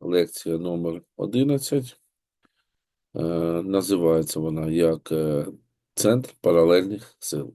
Лекція номер 11. Е, Називається вона як е, Центр паралельних сил.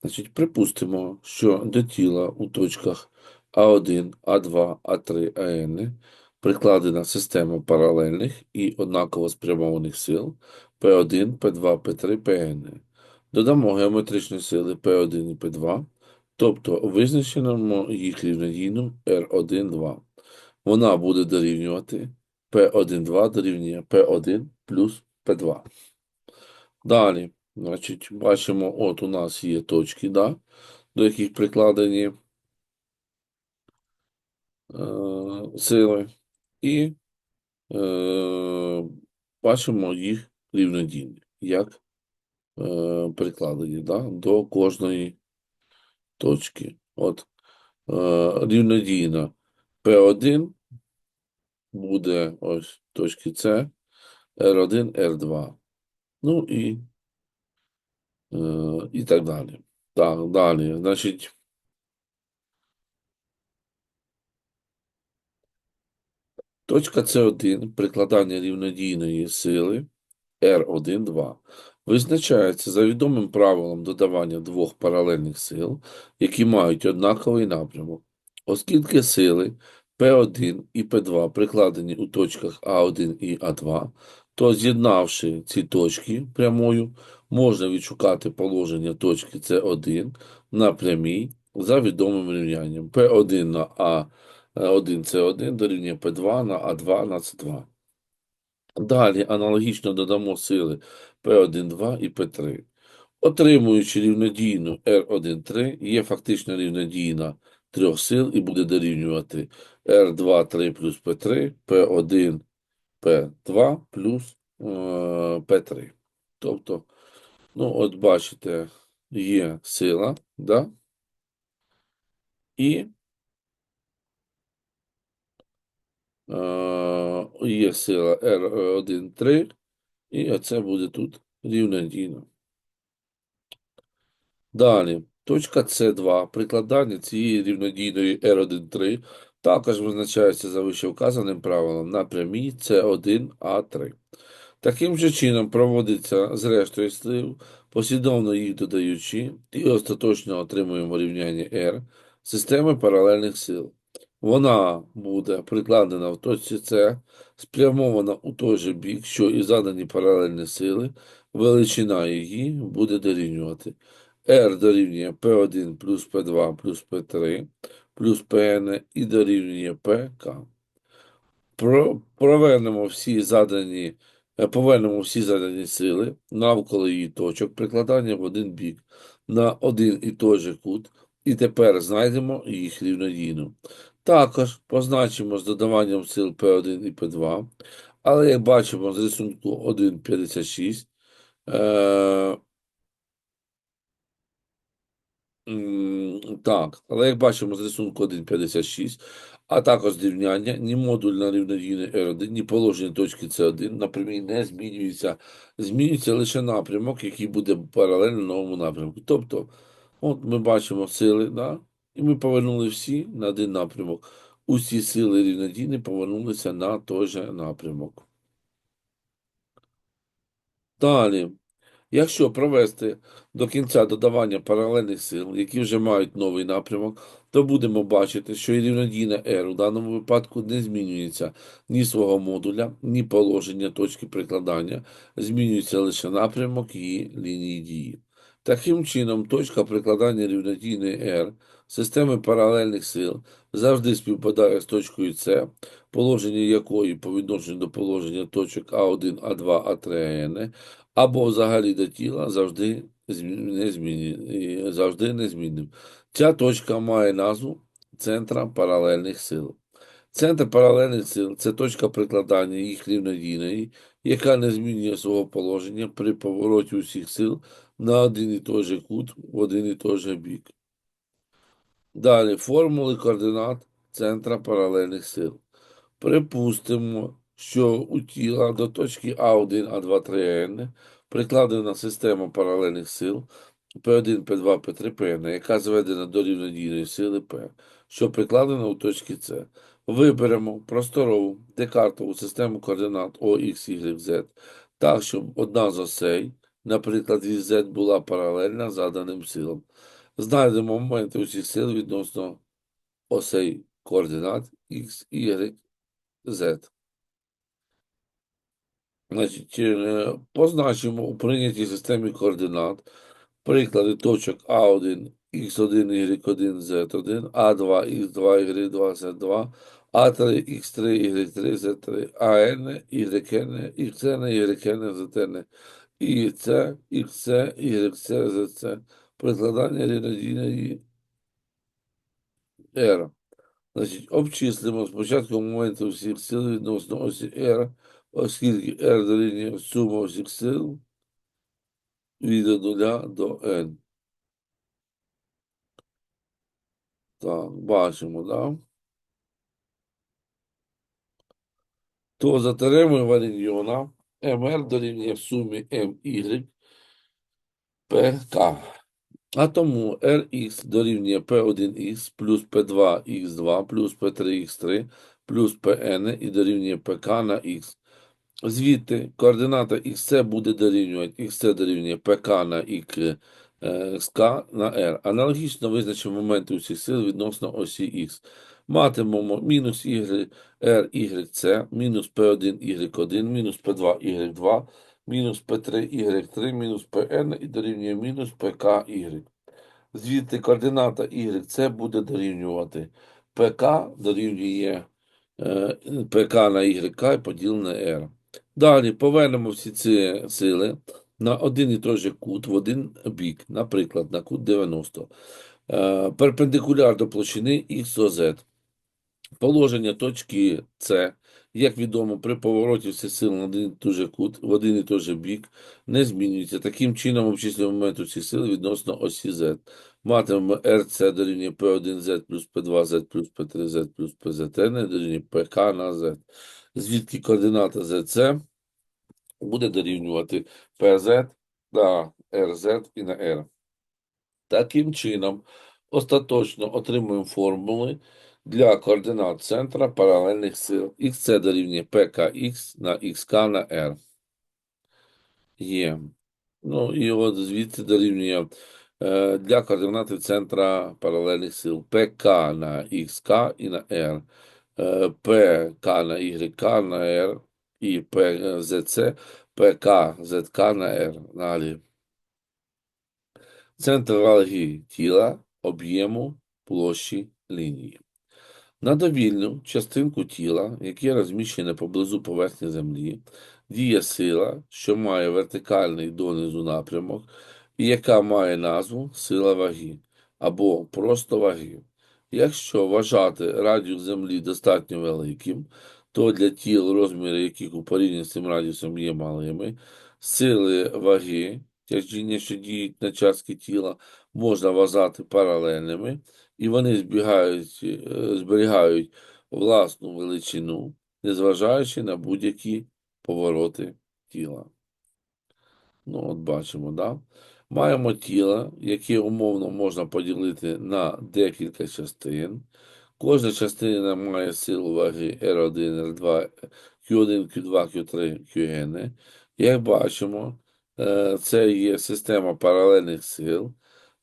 Значить, припустимо, що до тіла у точках А1, А2, А3, АН прикладена система паралельних і однаково спрямованих сил P1, P2, P3, PN. Додамо геометричні сили P1 і P2, тобто визначимо їх рівнодійну R1, 2. Вона буде дорівнювати P1, 2 дорівнює P1 плюс P2. Далі, значить, бачимо, от у нас є точки, да, до яких прикладені е, сили, і е, бачимо їх рівнодійні, як е, прикладені да, до кожної точки. От е, рівнодійна P1 буде ось точки С, R1, R2. Ну і, е, і так далі. Так, далі. Значить, точка С1 прикладання рівнодійної сили R1, 2 визначається за відомим правилом додавання двох паралельних сил, які мають однаковий напрямок. Оскільки сили P1 і P2 прикладені у точках А1 і А2, то з'єднавши ці точки прямою, можна відшукати положення точки С1 на прямій за відомим рівнянням P1 на А1 С1 дорівнює P2 на А2 на С2. Далі аналогічно додамо сили P1, 2 і P3. Отримуючи рівнодійну R1, 3, є фактично рівнодійна трьох сил і буде дорівнювати R2, 3 плюс P3, P1, P2 плюс е, P3. Тобто, ну, от бачите, є сила, да? І е, є сила R1, 3, і оце буде тут рівнодійно. Далі, точка С2, прикладання цієї рівнодійної R1,3 також визначається за вищевказаним правилом на прямій С1А3. Таким же чином проводиться з рештою слів, послідовно їх додаючи, і остаточно отримуємо рівняння R системи паралельних сил. Вона буде прикладена в точці С, спрямована у той же бік, що і задані паралельні сили, величина її буде дорівнювати. R дорівнює P1 плюс P2 плюс P3 плюс Pn і дорівнює PK. Про, провернемо всі задані, е, повернемо всі задані сили навколо її точок прикладання в один бік на один і той же кут, і тепер знайдемо їх рівнодійно. Також позначимо з додаванням сил P1 і P2, але як бачимо з рисунку 1.56, е, М, Так, але як бачимо з рисунку 1.56, а також рівняння, ні модуль на рівнодійний R1, ні положення точки С1 на прямій не змінюється. Змінюється лише напрямок, який буде паралельно новому напрямку. Тобто, от ми бачимо сили, да? і ми повернули всі на один напрямок. Усі сили рівнодійні повернулися на той же напрямок. Далі. Якщо провести до кінця додавання паралельних сил, які вже мають новий напрямок, то будемо бачити, що і рівнодійна R у даному випадку не змінюється ні свого модуля, ні положення точки прикладання, змінюється лише напрямок її лінії дії. Таким чином, точка прикладання рівнодійної R системи паралельних сил завжди співпадає з точкою С, положення якої по відношенню до положення точок А1, А2, А3, АН, або взагалі до тіла завжди змі- не зміні, завжди незмінним. Ця точка має назву центра паралельних сил. Центр паралельних сил це точка прикладання їх рівнодійної, яка не змінює свого положення при повороті усіх сил на один і той же кут в один і той же бік. Далі формули координат центра паралельних сил. Припустимо, що у тіла до точки А1, А2, 3N прикладена система паралельних сил, P1, P2, P3, Pn, яка зведена до рівнодійної сили P, що прикладена у точці С. Виберемо просторову декартову систему координат O, X, Y, Z, так, щоб одна з осей, наприклад, від Z була паралельна заданим силам. Знайдемо моменти усіх сил відносно осей координат X, Y, Z. Значить, е, позначимо у прийнятій системі координат приклади точок А1, Х1, Y1, Z1, А2, Х2, Y2, Z2, А3, Х3, Y3, Z3, АН, YN, XN, YN, ZN, і С, XC, YC, ZC. Прикладання рівнодійної R. Значить, обчислимо спочатку моменти всіх сил відносно осі R, оскільки R дорівнює сума всіх сил від 0 до n. Так, бачимо, да? То за теоремою Варіньйона МР дорівнює в сумі МY ПК. А тому Rx дорівнює P1x плюс P2x2 плюс P3x3 плюс Pn і дорівнює ПК на х. Звідти координата xc буде дорівнювати xc дорівнює ПК на x на r. Аналогічно визначимо моменти усіх сил відносно осі х. Матимемо мінус y, r, y, мінус P1, y1, мінус P2, y2, мінус P3, y3, мінус Pn і дорівнює мінус ПК, y. Звідти координата y, буде дорівнювати ПК дорівнює е, ПК на y і поділене r. Далі повернемо всі ці сили на один і той же кут в один бік, наприклад, на кут 90, е, перпендикуляр до площини XOZ. Положення точки С, як відомо, при повороті всіх сил на один і той же кут в один і той же бік не змінюється. Таким чином, обчислюємо момент усіх сил відносно осі Z. Матимемо RC дорівнює P1Z плюс P2Z плюс P3Z плюс PZN дорівнює ПК на Z. Звідки координата ZC буде дорівнювати PZ на RZ і на R. Таким чином, остаточно отримуємо формули для координат центра паралельних сил. XC дорівнює PKX на XK на R. Є. Ну і от звідси дорівнює е, для координати центра паралельних сил ПК на XK і на R. Е, ПК на YK на R і ПЗЦ, ПК, ЗК на R. Далі. Центр ваги тіла, об'єму, площі лінії. На довільну частинку тіла, яке розміщене поблизу поверхні землі, діє сила, що має вертикальний донизу напрямок, і яка має назву сила ваги або просто ваги. Якщо вважати радіус Землі достатньо великим, то для тіл, розміри яких у порівнянні з цим радіусом є малими, сили ваги, тяжіння, що діють на частки тіла, можна вважати паралельними, і вони збігають, е, зберігають власну величину, незважаючи на будь-які повороти тіла. Ну, от бачимо, да? Маємо тіло, яке умовно можна поділити на декілька частин. Кожна частина має силу ваги R1, R2, Q1, Q2, Q3, Qn. Як бачимо, е, це є система паралельних сил,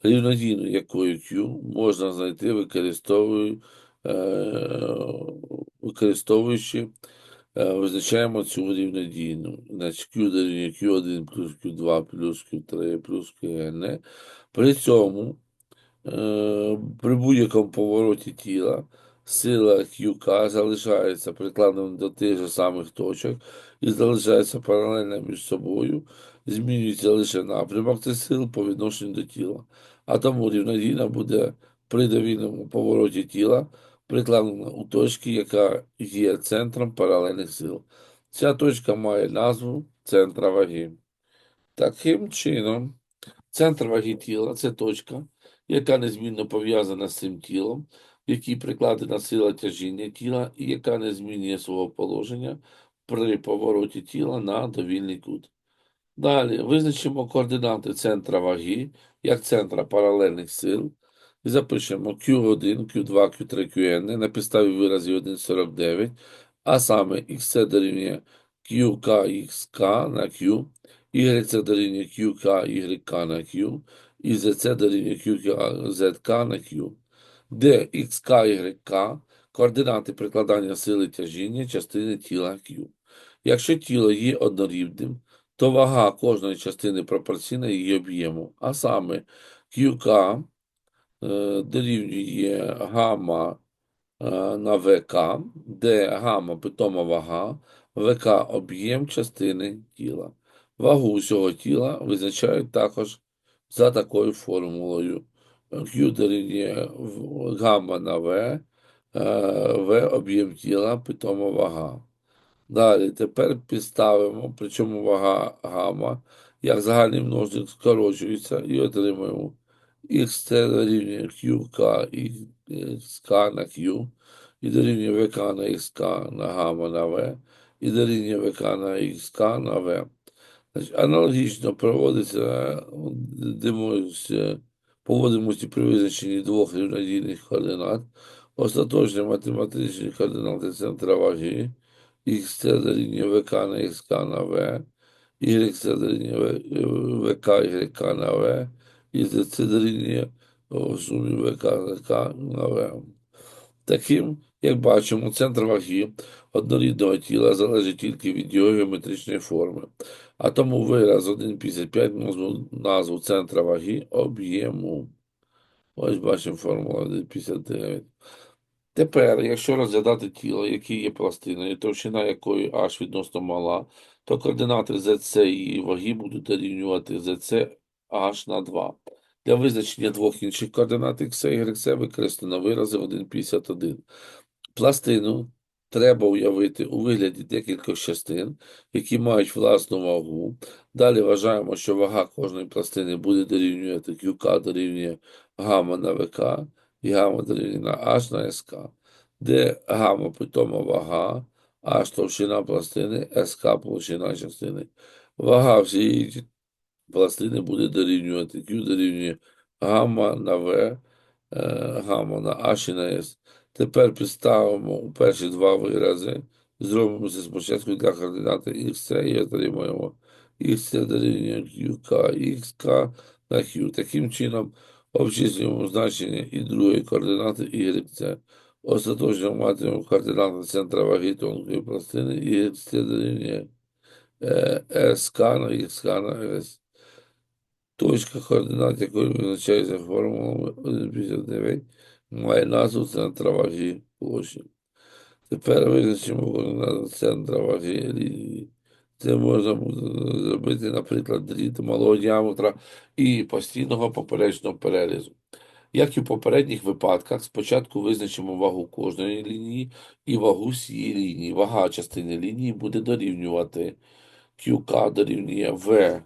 рівнодійну якою Q можна знайти, використовуючи, використовуючи Е, Визначаємо цю рівнодійну. Значить, Q дорівнює Q1 плюс Q2 плюс Q3 плюс Qn. При цьому е, при будь-якому повороті тіла сила QK залишається прикладеною до тих же самих точок і залишається паралельно між собою, змінюється лише напрямок цих сил по відношенню до тіла. А тому рівнодійна буде при довільному повороті тіла прикладена у точці, яка є центром паралельних сил. Ця точка має назву центра ваги. Таким чином, центр ваги тіла це точка, яка незмінно пов'язана з цим тілом, в якій прикладена сила тяжіння тіла і яка не змінює свого положення при повороті тіла на довільний кут. Далі визначимо координати центра ваги як центра паралельних сил. І запишемо Q1, Q2, Q3, Qn на підставі виразів 1,49, а саме XC дорівнює QKXK на Q, YC дорівнює QKYK на Q, і ZC дорівнює QKZK на Q, де XK, YK – координати прикладання сили тяжіння частини тіла Q. Якщо тіло є однорідним, то вага кожної частини пропорційна її об'єму, а саме QK Е, дорівнює гама е, на ВК, де гама питома вага, ВК об'єм частини тіла. Вагу усього тіла визначають також за такою формулою. Е, Q дорівнює гамма на В, В об'єм тіла, питома вага. Далі тепер підставимо, причому вага гама, як загальний множник скорочується і отримуємо Х3 дорівнює QK і СК na Q, і дорівнює ВК на ХК на гамма на В, і дорівнює ВК на ХК на В. Значить, Аналогічно проводиться, димуся, поводимося при визначенні двох рівнодійних координат. Остаточні математичні координати центра ваги, Х3 дорівнює ВК на ХК на В, Y це дорівнює ВК, YK на В і на В. Таким, як бачимо, центр ваги однорідного тіла залежить тільки від його геометричної форми. А тому вираз 1,55 назву, назву центра ваги об'єму. Ось бачимо формула 1,59. Тепер, якщо розглядати тіло, яке є пластиною, товщина якої h відносно мала, то координати ZC її ваги будуть дорівнювати ZC h на 2. Для визначення двох інших координат x і y використано вирази 1,51. Пластину треба уявити у вигляді декількох частин, які мають власну вагу. Далі вважаємо, що вага кожної пластини буде дорівнювати QK дорівнює гамма на ВК і гамма дорівнює на H на СК, де гамма питома вага, H товщина пластини, СК площина частини. Вага всієї пластини буде дорівнювати Q дорівнює гамма на В, е, гамма на H і на S. Тепер підставимо у перші два вирази, зробимо це спочатку для координати XC і отримаємо XC дорівнює QK, XK на Q. Таким чином, обчислюємо значення і другої координати YC. Остаточно матимемо координати центра ваги тонкої пластини YC дорівнює е, SK на XK на S. Точка координат, якої визначається формулами 1,59, має назву центра ваги площі. Тепер визначимо координати центра ваги лінії. Це можна буде зробити, наприклад, дріт малого діаметра і постійного поперечного перерізу. Як і в попередніх випадках, спочатку визначимо вагу кожної лінії і вагу всієї лінії. Вага частини лінії буде дорівнювати QK дорівнює V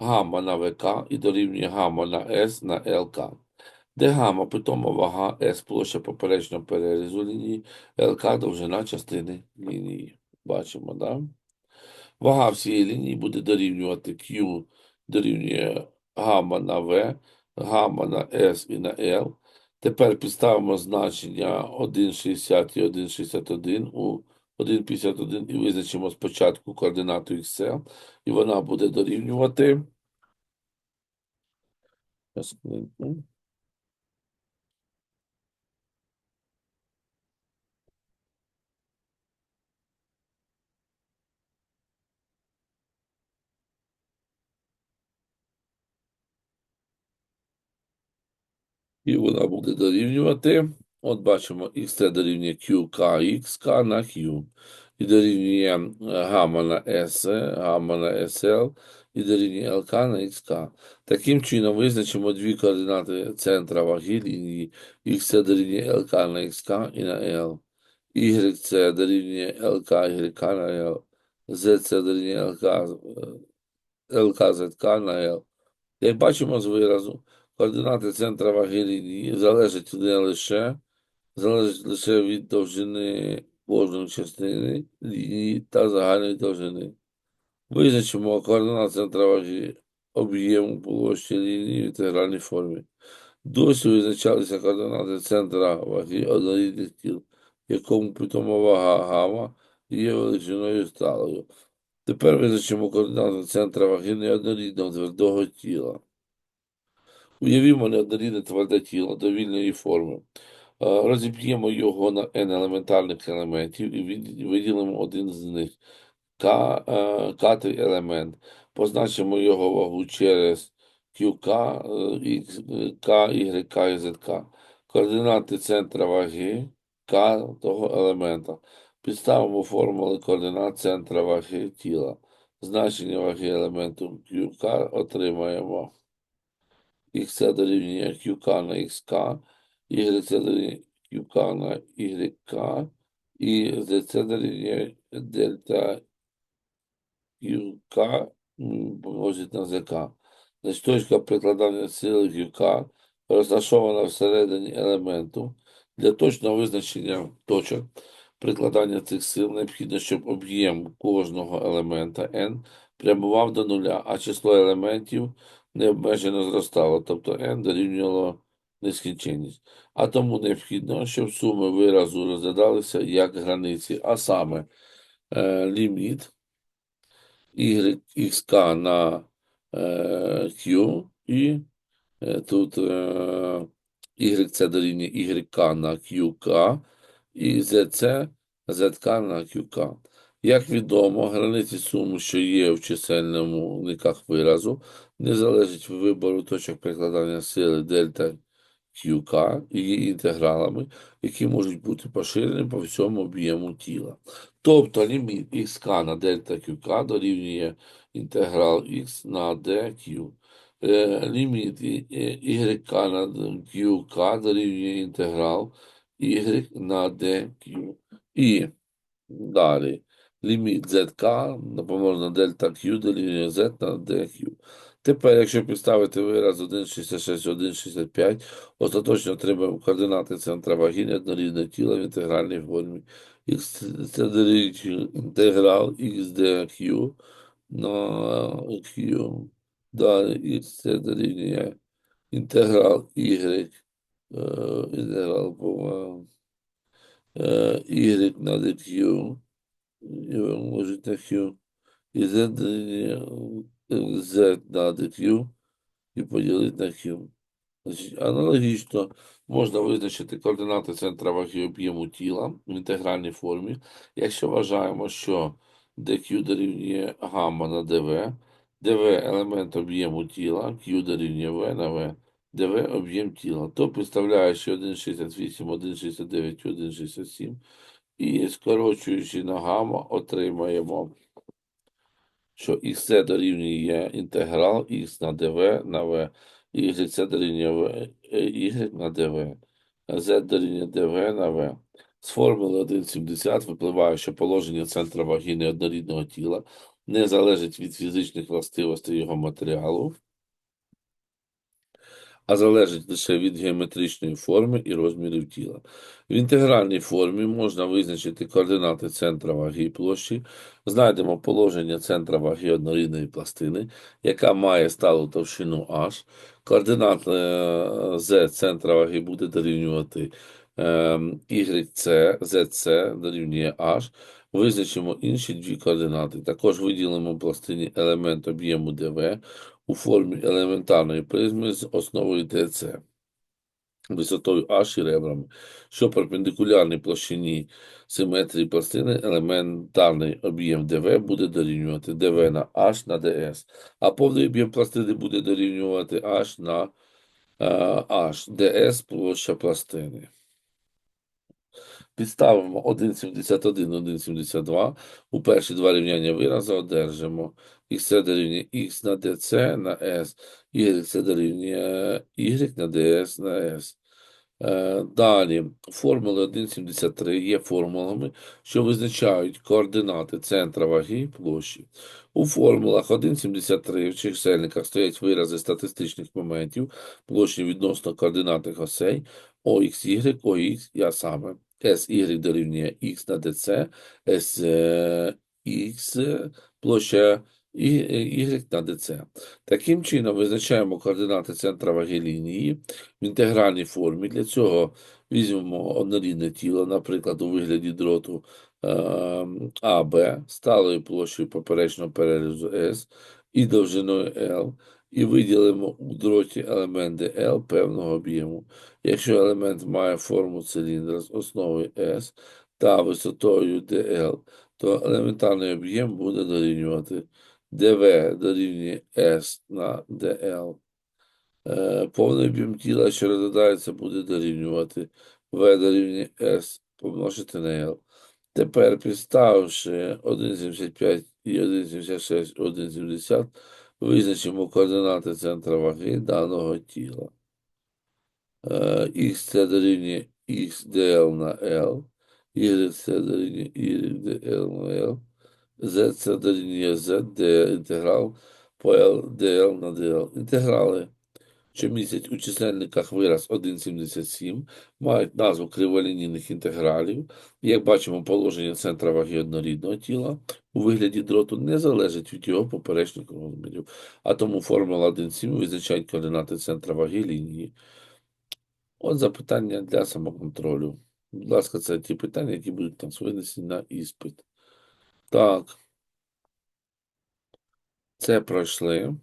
гамма на ВК і дорівнює гамма на С на ЛК. Де гамма питома вага С площа поперечного перерізу лінії, ЛК довжина частини лінії. Бачимо, да? Вага всієї лінії буде дорівнювати Q дорівнює гамма на В, гамма на S і на L. Тепер підставимо значення 1,60 і 1,61 у 1,51 і визначимо спочатку координату XL, і вона буде дорівнювати. І вона буде дорівнювати. От бачимо, xt дорівнює QK, XK на Q. І дорівнює е, гамма на S, гамма на SL, і дорівнює LK на XK. Таким чином визначимо дві координати центра ваги лінії. XC дорівнює LK на XK і на L. YC дорівнює LK, YK на L. ZC дорівнює LK, е, LK, ZK на L. Як бачимо з виразу, координати центра ваги лінії залежать не лише, залежать лише від довжини кожної частини лінії та загальної довжини. Визначимо координат центра ваги об'єму площі лінії в інтегральній формі. Досі визначалися координати центра ваги однорідних тіл, якому питома вага гама є величиною сталою. Тепер визначимо координати центра ваги неоднорідного твердого тіла. Уявімо неоднорідне тверде тіло довільної форми. Е, Розіб'ємо його на n елементарних елементів і виділимо один з них. К, е, К3 елемент. Позначимо його вагу через QK, X, е, К, Y, К і ZK. Координати центра ваги К того елемента. Підставимо формули координат центра ваги тіла. Значення ваги елементу QK отримаємо. Х дорівнює QK на XK, Y це дорівнює QK на YK, і Z дорівнює дельта м, помножить на ZK. Значить, точка прикладання сили QK розташована всередині елементу. Для точного визначення точок прикладання цих сил необхідно, щоб об'єм кожного елемента n прямував до нуля, а число елементів необмежено зростало, тобто n дорівнювало нескінченність. А тому необхідно, щоб суми виразу розглядалися як границі, а саме е, ліміт y, xk на е, q і е, тут е, y це дорівнює yk на qk і zc zk на qk. Як відомо, границі суми, що є в чисельному униках виразу, не залежить від вибору точок прикладання сили дельта QK і її інтегралами, які можуть бути поширені по всьому об'єму тіла. Тобто ліміт xk на дельта QK дорівнює інтеграл x на dq. Е, Ліміт YK на QK дорівнює інтеграл y на dq. І далі ліміт zk помножено на дельта q дорівнює z на dq. Тепер, якщо підставити вираз 1,66, 1,65, остаточно отримаємо координати центра ваги неоднорідного тіла в інтегральній формі. Х це інтеграл x dq на q. Далі х це дорівнює інтеграл y, е, інтеграл е, y на dq, і умножити на q. І z дорівнює z на dq і поділити на q. Аналогічно можна визначити координати центра ваги об'єму тіла в інтегральній формі, якщо вважаємо, що dq дорівнює гамма на dv, dv – елемент об'єму тіла, q дорівнює v на v, dv – об'єм тіла. То підставляючи 1,68, 1,69 і 1,67 і скорочуючи на гамма, отримаємо що х дорівнює інтеграл х на dv на v, y дорівнює v, е, y на dv, z дорівнює dv на v. З формули 1,70 випливає, що положення центра ваги неоднорідного тіла не залежить від фізичних властивостей його матеріалу, а залежить лише від геометричної форми і розмірів тіла. В інтегральній формі можна визначити координати центра ваги і площі. Знайдемо положення центра ваги однорідної пластини, яка має сталу товщину h. Координат е, z центра ваги буде дорівнювати е, YC, ZC дорівнює h. Визначимо інші дві координати. Також виділимо пластині елемент об'єму dv у формі елементарної призми з основою ТЦ, висотою H і ребрами, що перпендикулярній площині симетрії пластини елементарний об'єм ДВ буде дорівнювати ДВ на H на ДС, а повний об'єм пластини буде дорівнювати H на H, ДС площа пластини. Підставимо 1,71, 1,72. У перші два рівняння виразу одержимо х це дорівнює х на dc на s, y це дорівнює y на ds на s. Е, Далі, формули 1,73 є формулами, що визначають координати центра ваги і площі. У формулах 1,73 в чисельниках стоять вирази статистичних моментів, площі відносно координатних осей, OXY, OX, я саме. SY дорівнює X на DC, SX, площа і y на dc. Таким чином визначаємо координати центра ваги лінії в інтегральній формі. Для цього візьмемо однорідне тіло, наприклад, у вигляді дроту е, АБ, сталою площею поперечного перерізу S і довжиною L, і виділимо у дроті елементи L певного об'єму. Якщо елемент має форму циліндра з основою S та висотою dl, то елементарний об'єм буде дорівнювати dv дорівнює S на dl. Е, Повний об'єм тіла, що розглядається, буде дорівнювати V дорівнює S помножити на L. Тепер підставивши 1,75 і 1,76, 1,70, визначимо координати центра ваги даного тіла. Х це дорівнює dl на L, Y це дорівнює Y dl на L, Z це дорівнює Z, де інтеграл по L dl на dl. Інтеграли, що містять у чисельниках вираз 1,77, мають назву криволінійних інтегралів. Як бачимо, положення центра ваги однорідного тіла у вигляді дроту не залежить від його поперечних розмірів, а тому формула 1,7 визначає координати центра ваги лінії. От запитання для самоконтролю. Будь ласка, це ті питання, які будуть нас винесені на іспит. Так. Це пройшли.